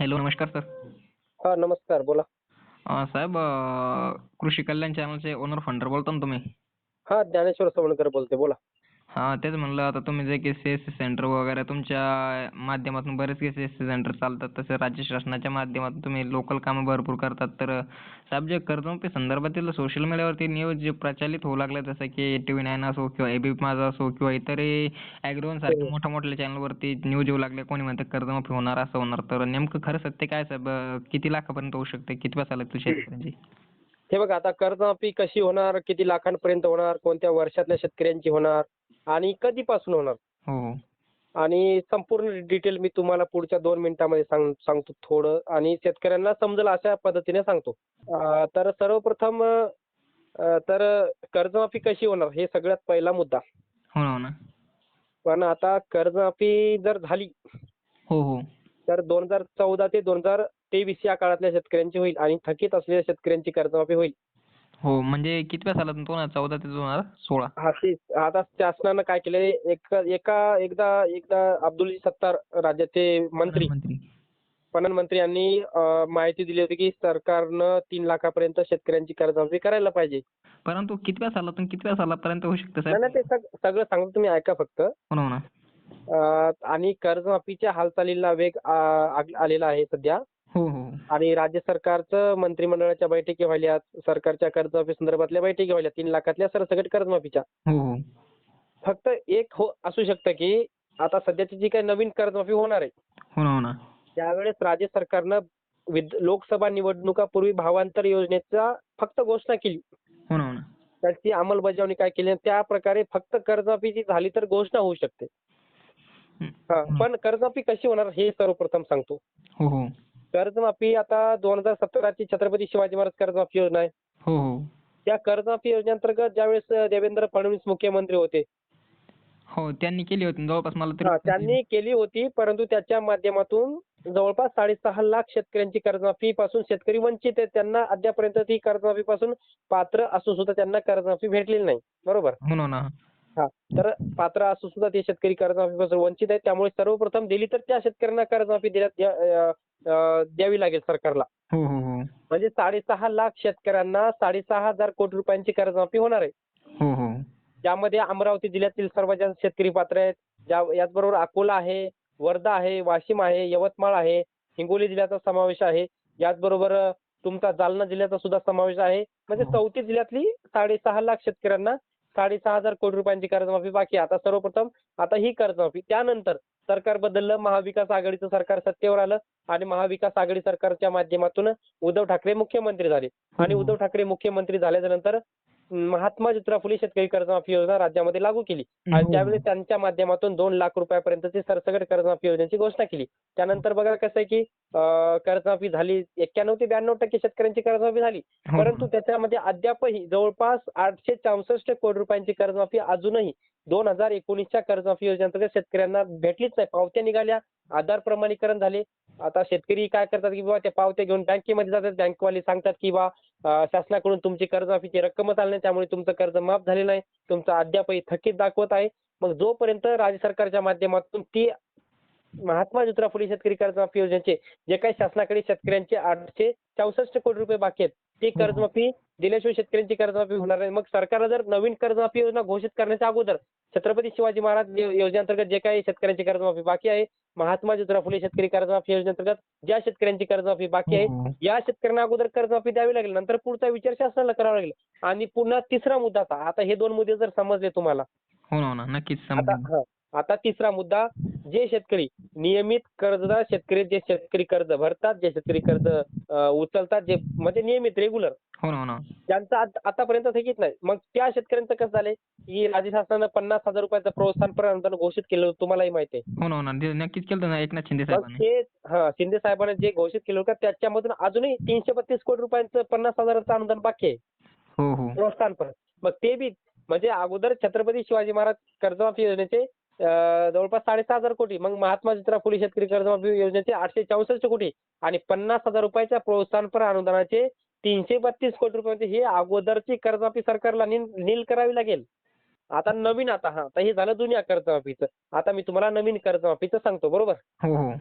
Hello नमस्कार sir. हा नमस्कार बोला. अं, साहेब अं, कृषी कल्याण चॅनलचे ओनर फंडर बोलता ना तुम्ही? हा ज्ञानेश्वर सवणकर बोलते बोला. हा तेच म्हणलं आता तुम्ही जे की सी एस सी सेंटर वगैरे तुमच्या माध्यमातून बरेच सी एस सी सेंटर चालतात. तसे राज्य शासनाच्या माध्यमातून तुम्ही लोकल कामं भरपूर करतात. तर जे कर्जमाफी संदर्भातील सोशल मीडियावरती न्यूज जे प्रचलित होऊ लागले जसं की टी व्ही नाईन असो किंवा एबीपी माझा असो किंवा इतरही ॲग्रोवन सारख्या मोठ्या मोठ्या चॅनलवरती न्यूज येऊ लागले कोणी म्हणते कर्जमाफी होणार असं होणार. तर नेमकं खरं सत्य काय साहेब? किती लाखापर्यंत होऊ शकते? किती सालात शेतकऱ्यांची? हे बघा आता कर्जमाफी कशी होणार? किती लाखांपर्यंत होणार? कोणत्या वर्षातल्या शेतकऱ्यांची होणार? आणि कधीपासून होणार? हो. आणि संपूर्ण डिटेल मी तुम्हाला पुढच्या दोन मिनिटांमध्ये सांग सांगतो थोडं. आणि शेतकऱ्यांना समजेल अशा पद्धतीने सांगतो. अं, तर सर्वप्रथम अं, तर कर्जमाफी कशी होणार? हे सगळ्यात पहिला मुद्दा. हो ना हो ना. पण आता कर्जमाफी जर झाली हो हो. तर दोन हजार चौदा ते दोन हजार तेवीस या काळातल्या शेतकऱ्यांची होईल आणि थकीत असलेल्या शेतकऱ्यांची कर्जमाफी होईल. हो म्हणजे कितव्या सालात दोन हजार चौदा ते दोन हजार सोळा. हा ते आता शासनानं काय केलंय? एक एका एकदा एकदा अब्दुल सत्तार राज्याचे मंत्री मंत्री पणन मंत्री यांनी माहिती दिली होती की सरकारनं तीन लाखापर्यंत शेतकऱ्यांची कर्जमाफी करायला पाहिजे. परंतु कितव्या सालातून कितव्या सालापर्यंत होऊ शकते नाही नाही, ते सग- सगळं सांगतो तुम्ही ऐका फक्त. हो ना हो ना. अं, आणि कर्जमाफीच्या हालचालीला वेग आ- आलेला आहे सध्या. आणि राज्य सरकारचं मंत्रिमंडळाच्या बैठकी व्हायल्या सरकारच्या कर्जमाफी संदर्भातल्या बैठकी व्हायल्या तीन लाखातल्या सरसकट कर्जमाफीच्या. हो हो. फक्त एक हो असू शकतं की आता सध्याची जी काही नवीन कर्जमाफी होणार आहे हो हो त्यावेळेस राज्य सरकारनं लोकसभा निवडणुकापूर्वी भावांतर योजनेचा फक्त घोषणा केली. हो हो त्याची अंमलबजावणी काय केली त्या प्रकारे फक्त कर्जमाफी झाली तर घोषणा होऊ शकते. हं. हा, पण कर्जमाफी कशी होणार हे सर्वप्रथम सांगतो. हो हो. कर्जमाफी आता दोन हजार सतराची छत्रपती शिवाजी महाराज कर्जमाफी योजना आहे. हो हो. त्या कर्जमाफी योजनेअंतर्गत ज्यावेळेस देवेंद्र फडणवीस मुख्यमंत्री होते. हो त्यांनी केली होती जवळपास मला हा, त्यांनी केली होती परंतु त्याच्या माध्यमातून जवळपास साडेसहा लाख शेतकऱ्यांची कर्जमाफी पासून शेतकरी वंचित आहेत. त्यांना अद्यापर्यंत ती कर्जमाफी पासून पात्र असून सुद्धा त्यांना कर्जमाफी भेटलेली नाही. बरोबर? हो ना. हो. तर पात्र असून सुद्धा ते शेतकरी कर्जमाफीपासून वंचित आहेत. त्यामुळे सर्वप्रथम दिली तर त्या शेतकऱ्यांना कर्जमाफी द्यावी लागेल सरकारला. हो हो हो म्हणजे साडेसहा लाख शेतकऱ्यांना साडेसहा हजार कोटी रुपयांची कर्जमाफी होणार आहे. ज्यामध्ये अमरावती जिल्ह्यातील सर्व जास्त शेतकरी पात्र आहेत. याचबरोबर अकोला आहे वर्धा आहे वाशिम आहे यवतमाळ आहे हिंगोली जिल्ह्याचा समावेश आहे. याचबरोबर तुमचा जालना जिल्ह्याचा सुद्धा समावेश आहे. म्हणजे. चौतीस जिल्ह्यातली साडेसहा लाख शेतकऱ्यांना साडेसहा हजार कोटी रुपयांची कर्जमाफी बाकी आहे. आता सर्वप्रथम आता ही कर्जमाफी त्यानंतर सरकार बदललं महाविकास आघाडीचं सरकार सत्तेवर आलं आणि महाविकास आघाडी सरकारच्या माध्यमातून उद्धव ठाकरे मुख्यमंत्री झाले आणि. उद्धव ठाकरे मुख्यमंत्री झाल्याच्यानंतर महात्मा ज्योतिराव फुले शेतकरी कर्जमाफी योजना राज्यामध्ये लागू केली. आणि हो. त्यावेळी त्यांच्या माध्यमातून दोन लाख रुपयापर्यंतची सरसकट कर्जमाफी योजनेची घोषणा केली. त्यानंतर बघा कसं आहे की कर्जमाफी झाली एक्क्याण्णव ते ब्याण्णव टक्के शेतकऱ्यांची कर्जमाफी झाली. हो. परंतु त्याच्यामध्ये अद्यापही जवळपास आठशे चौसष्ट कोटी रुपयांची कर्जमाफी अजूनही दोन हजार एकोणीसच्या कर्जमाफी योजनेअंतर्गत शेतकऱ्यांना भेटलीच नाही. पावत्या निघाल्या आधार प्रमाणीकरण झाले. आता शेतकरी काय करतात की बाबा त्या पावत्या घेऊन बँकेमध्ये जातात. बँकवाले सांगतात की बा शासनाकडून तुमची कर्जमाफीची रक्कमच आली नाही त्यामुळे तुमचं कर्ज माफ झाले नाही तुमचं अद्यापही थकीत दाखवत आहे मग जोपर्यंत राज्य सरकारच्या माध्यमातून ती महात्मा ज्योतिराव फुले शेतकरी कर्जमाफी योजनेचे जे काही शासनाकडे शेतकऱ्यांचे आठशे चौसष्ट कोटी रुपये बाकी आहेत ती हो. कर्जमाफी दिल्याशिवाय शेतकऱ्यांची कर्जमाफी होणार नाही. मग सरकारला जर नवीन कर्जमाफी योजना घोषित करण्याच्या अगोदर छत्रपती शिवाजी महाराज योजनेअंतर्गत जे काही शेतकऱ्यांची कर्जमाफी बाकी आहे महात्मा ज्योतिराव फुले शेतकरी कर्जमाफी योजनेअंतर्गत ज्या शेतकऱ्यांची कर्जमाफी बाकी आहे. या शेतकऱ्यांना अगोदर कर्जमाफी द्यावी लागेल. नंतर पुढचा विचार शासनाला करावा लागेल. आणि पुन्हा तिसरा मुद्दा आता आता हे दोन मुद्दे जर समजले तुम्हाला. हो ना हो ना. नक्कीच आता हा. तिसरा मुद्दा जे शेतकरी नियमित कर्जदार शेतकरी जे शेतकरी कर्ज भरतात जे शेतकरी कर्ज उचलतात जे म्हणजे नियमित रेग्युलर हो ना हो ना. आत- आतापर्यंत थकीत नाही. मग त्या शेतकऱ्यांचं कसं झालंय? की राज्य शासनानं पन्नास हजार रुपयाचं प्रोत्साहन अनुदान घोषित केलं होतं तुम्हालाही माहिती आहे. हो ना हो ना. ते नक्कीच केलं ना एकनाथ शिंदे मग साहेबांनी. ते हा शिंदे साहेबांनी जे घोषित केलं होतं त्याच्यामधून अजूनही तीनशे बत्तीस कोटी रुपयांचं पन्नास हजाराचं अनुदान बाकी आहे. हो हो. प्रोत्साहन परत मग ते बी म्हणजे अगोदर छत्रपती शिवाजी महाराज कर्जमाफी योजनेचे जवळपास साडेसहा हजार कोटी. मग महात्मा ज्योतिराव फुले शेतकरी कर्जमाफी योजनेचे आठशे चौसष्ट कोटी आणि पन्नास हजार रुपयाच्या प्रोत्साहनपर अनुदानाचे तीनशे बत्तीस कोटी रुपये. हे अगोदरची कर्जमाफी सरकारला नील नील करावी लागेल. आता नवीन आता हा. आता हे झालं जुन्या कर्जमाफीचं. आता मी तुम्हाला नवीन कर्जमाफीचं सांगतो बरोबर? हो हो.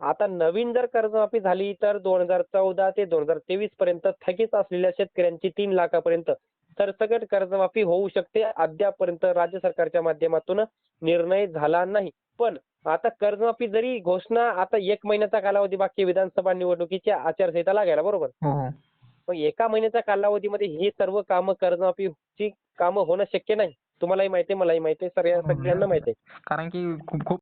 आता नवीन जर कर्जमाफी झाली तर दोन हजार चौदा ते दोन हजार तेवीस पर्यंत थकीत असलेल्या शेतकऱ्यांची तीन लाखापर्यंत सरसकट कर्जमाफी होऊ शकते. अद्यापपर्यंत राज्य सरकारच्या माध्यमातून निर्णय झाला नाही. पण आता कर्जमाफी जरी घोषणा आता एक महिन्याचा कालावधी बाकी विधानसभा निवडणुकीची आचारसंहिता लागायला बरोबर? हो हो. मग एका महिन्याच्या कालावधीमध्ये ही सर्व कामं कर्जमाफीची कामं होणं शक्य नाही. तुम्हालाही माहिती आहे मलाही माहिती आहे सर हो, सगळ्यांना माहिती आहे. कारण की खूप